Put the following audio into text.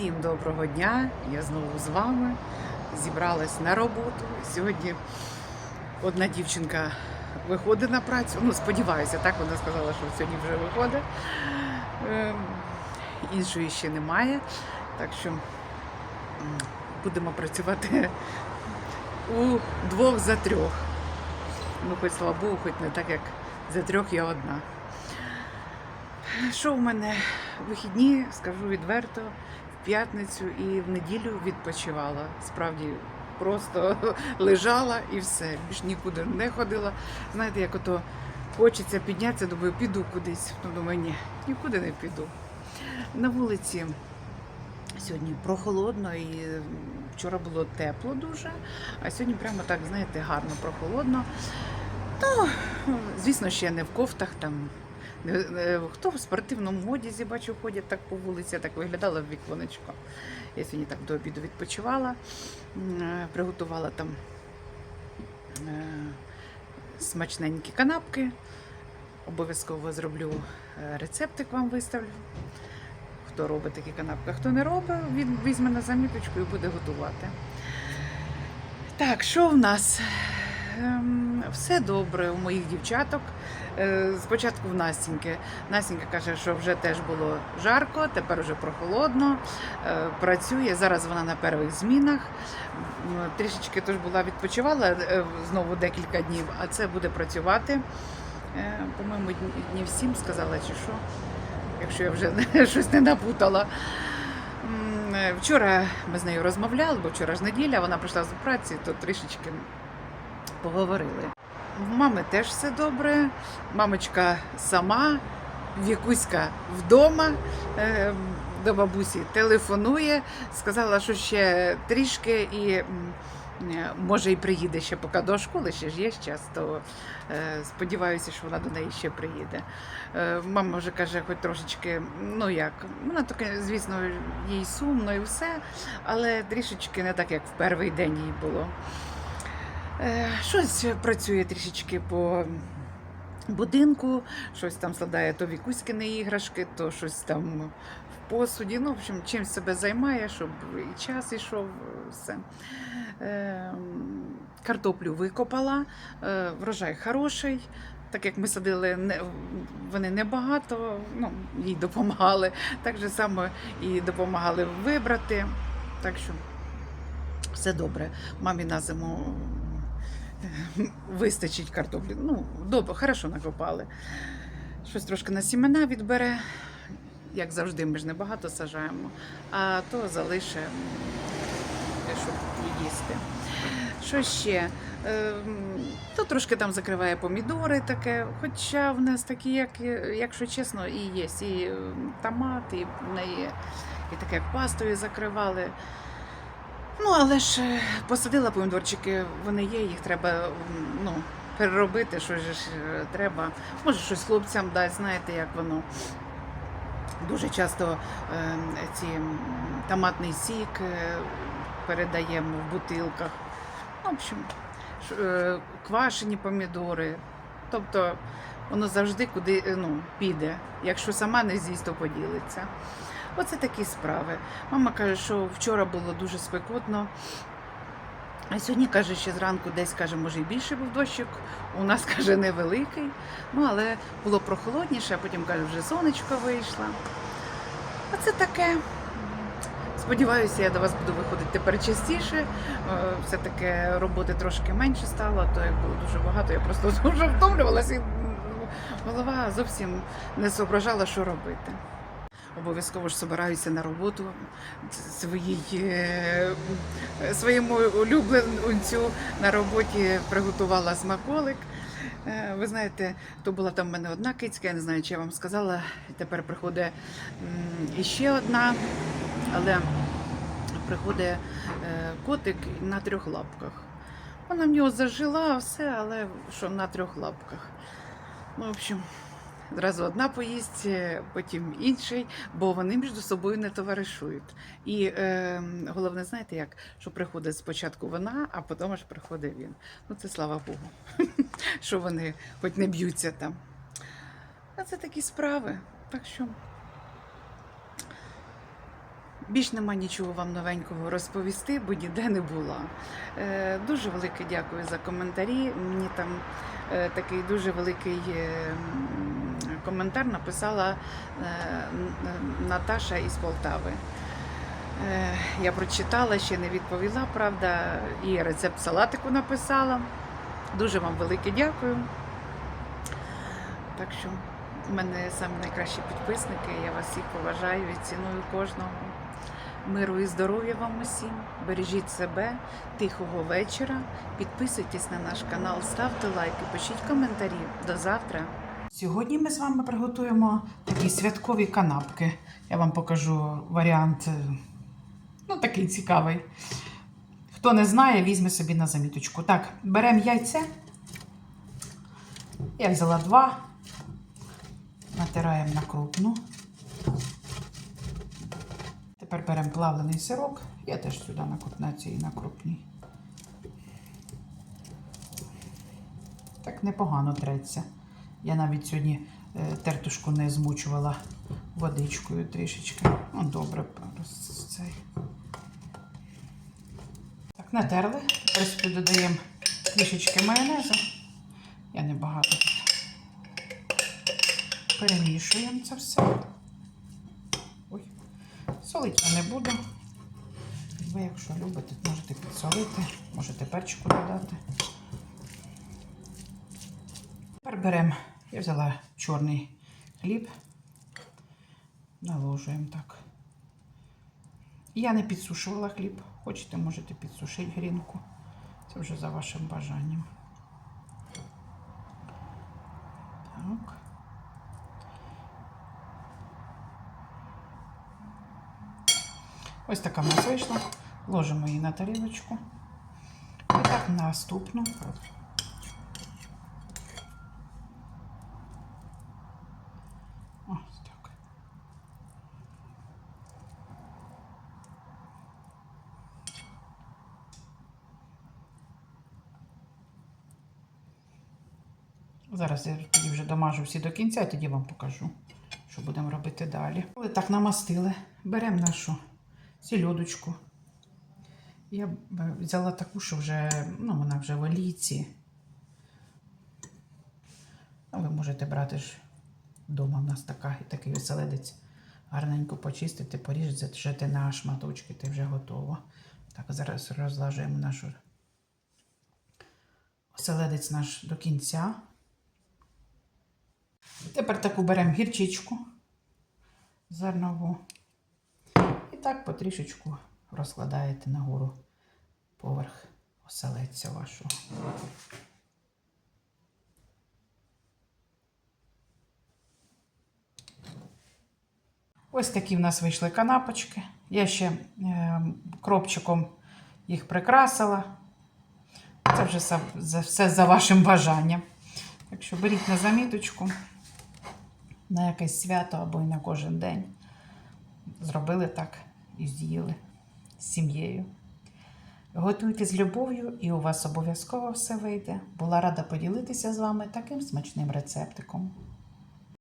Всім доброго дня! Я знову з вами. Зібралась на роботу. Сьогодні одна дівчинка виходить на працю. Ну, сподіваюся, так вона сказала, що сьогодні вже виходить. Ем, Іншої ще немає. Так що будемо працювати у двох за трьох. Ну, хоч слава Богу, хоч не так, як за трьох я одна. Що в мене вихідні, скажу відверто, п'ятницю і в неділю відпочивала. Справді просто лежала і все. Більш нікуди не ходила. Знаєте, як ото хочеться піднятися, думаю, піду кудись. Ну, думаю, ні, нікуди не піду. На вулиці сьогодні прохолодно і вчора було тепло дуже, а сьогодні прямо так, знаєте, гарно прохолодно. Ну, звісно, ще не в кофтах там. Не- не- Хто в спортивному одязі бачу, ходять так по вулиці, так виглядала в віконечко. Я сьогодні так до обіду відпочивала, е, приготувала там е, смачненькі канапки. Обов'язково зроблю е, рецептик вам виставлю. Хто робить такі канапки, а хто не робить, він візьме на заміточку і буде готувати. Так, що в нас? Все добре у моїх дівчаток. Е, Спочатку в Настіньки. Настінька каже, що вже теж було жарко, тепер вже прохолодно. Е, Працює. Зараз вона на перших змінах. Трішечки теж була відпочивала е, знову декілька днів, а це буде працювати. По-моєму, дні- днів сім сказала, чи що, якщо я вже щось не напутала. Вчора ми з нею розмовляли, бо вчора ж неділя, вона прийшла з праці, то трішечки поговорили. В мами теж все добре. Мамочка сама, Вікуська вдома. е, До бабусі телефонує, сказала, що ще трішки і е, може і приїде ще поки до школи, ще ж є час, то е, сподіваюся, що вона до неї ще приїде. Мама вже каже, хоч трошечки, ну як, вона таке, звісно, їй сумно і все, але трішечки не так, як в перший день їй було. Е, Щось працює трішечки по будинку, щось там складає то вікуськини іграшки, то щось там в посуді. Ну, в общем, чим себе займає, щоб і час ішов, все. Е, Картоплю викопала, е, врожай хороший. Так як ми садили, вони небагато, ну, їй допомагали. Так же само і допомагали вибрати. Так що все добре. Мамі на зиму вистачить картоплі. Ну, добре, хорошо накопали. Щось трошки на сімена відбере. Як завжди, ми ж не багато сажаємо, а то залишимо, щоб їсти. Що ще? Ем, То трошки там закриває помідори таке. Хоча в нас такі, як, якщо чесно, і є. І ем, томат, і і таке як пастою закривали. Ну, але ж е, посадила помідорчики, вони є, їх треба ну, переробити, що ж е, треба. Може, щось хлопцям дати, знаєте, як воно. Дуже часто е, ці томатний сік е, передаємо в бутилках. В общем, е, квашені помідори. Тобто воно завжди куди е, ну, піде. Якщо сама не з'їсть, то поділиться. Оце такі справи. Мама каже, що вчора було дуже спекотно. А сьогодні каже, ще зранку десь каже, може і більше був дощик. У нас каже невеликий. Ну, але було прохолодніше, а потім каже, вже сонечко вийшло. Оце таке. Сподіваюся, я до вас буду виходити тепер частіше. Е, Все-таки роботи трошки менше стало, то як було дуже багато, я просто дуже втомлювалася і голова зовсім не зображала, що робити. Обов'язково ж збираюся на роботу своїй, е, своєму улюбленцю на роботі приготувала смаколик. Е, Ви знаєте, то була там в мене одна кицька, я не знаю, чи я вам сказала. Тепер приходить м, іще одна, але приходить е, котик на трьох лапках. Вона в нього зажила, все, але що на трьох лапках. Ну, в общем, Зразу одна поїсть, потім інший, бо вони між собою не товаришують. І е, головне, знаєте як, що приходить спочатку вона, а потім аж приходить він. Ну це слава Богу, що вони хоч не б'ються там. А це такі справи. Так що Більш нема нічого вам новенького розповісти, бо ніде не була. Е, Дуже велике дякую за коментарі. Мені там е, такий дуже великий е, м, коментар написала е, Наташа із Полтави. Е, Я прочитала, ще не відповіла, правда, і рецепт салатику написала. Дуже вам велике дякую. Так що в мене самі найкращі підписники. Я вас всіх поважаю і ціную кожного. Миру і здоров'я вам усім. Бережіть себе, тихого вечора. Підписуйтесь на наш канал, ставте лайки, пишіть коментарі. До завтра. Сьогодні ми з вами приготуємо такі святкові канапки. Я вам покажу варіант, е, ну такий цікавий. Хто не знає, візьме собі на заміточку. Так, беремо яйце. Я взяла два. Натираємо на крупну. Тепер беремо плавлений сирок. Я теж сюди на і на крупній. Так непогано треться. Я навіть сьогодні е, тертушку не змучувала водичкою трішечки. Ну, добре, цей. Так, натерли. Тепер сюди додаємо трішечки майонезу. Я небагато тут. Перемішуємо це все. Ой, солити я не буду. Ви, якщо любите, можете підсолити, можете перчику додати. Тепер беремо, я взяла чорний хліб, наложуємо так. Я не підсушувала хліб. Хочете, можете підсушити грінку. Це вже за вашим бажанням. Так. Ось така в нас вийшла. Ложимо її на тарілочку. І так наступну. Ось так. Зараз я тоді вже домажу всі до кінця, тоді вам покажу, що будемо робити далі. Коли так намастили, беремо нашу сільодочку. Я взяла таку, що вже, ну, вона вже в олійці. Ви можете брати ж вдома в нас така, такий оселедець. Гарненько почистити, поріжете на шматочки, ти вже готово. Так, зараз розлажуємо нашу оселедець наш до кінця. Тепер таку беремо гірчичку зернову. І так потрішечку розкладаєте нагору поверх оселедця вашого. Ось такі в нас вийшли канапочки. Я ще е, кропчиком їх прикрасила. Це вже все за вашим бажанням. Так що беріть на заміточку на якесь свято або й на кожен день. Зробили так і з'їли з сім'єю. Готуйте з любов'ю, і у вас обов'язково все вийде. Була рада поділитися з вами таким смачним рецептиком.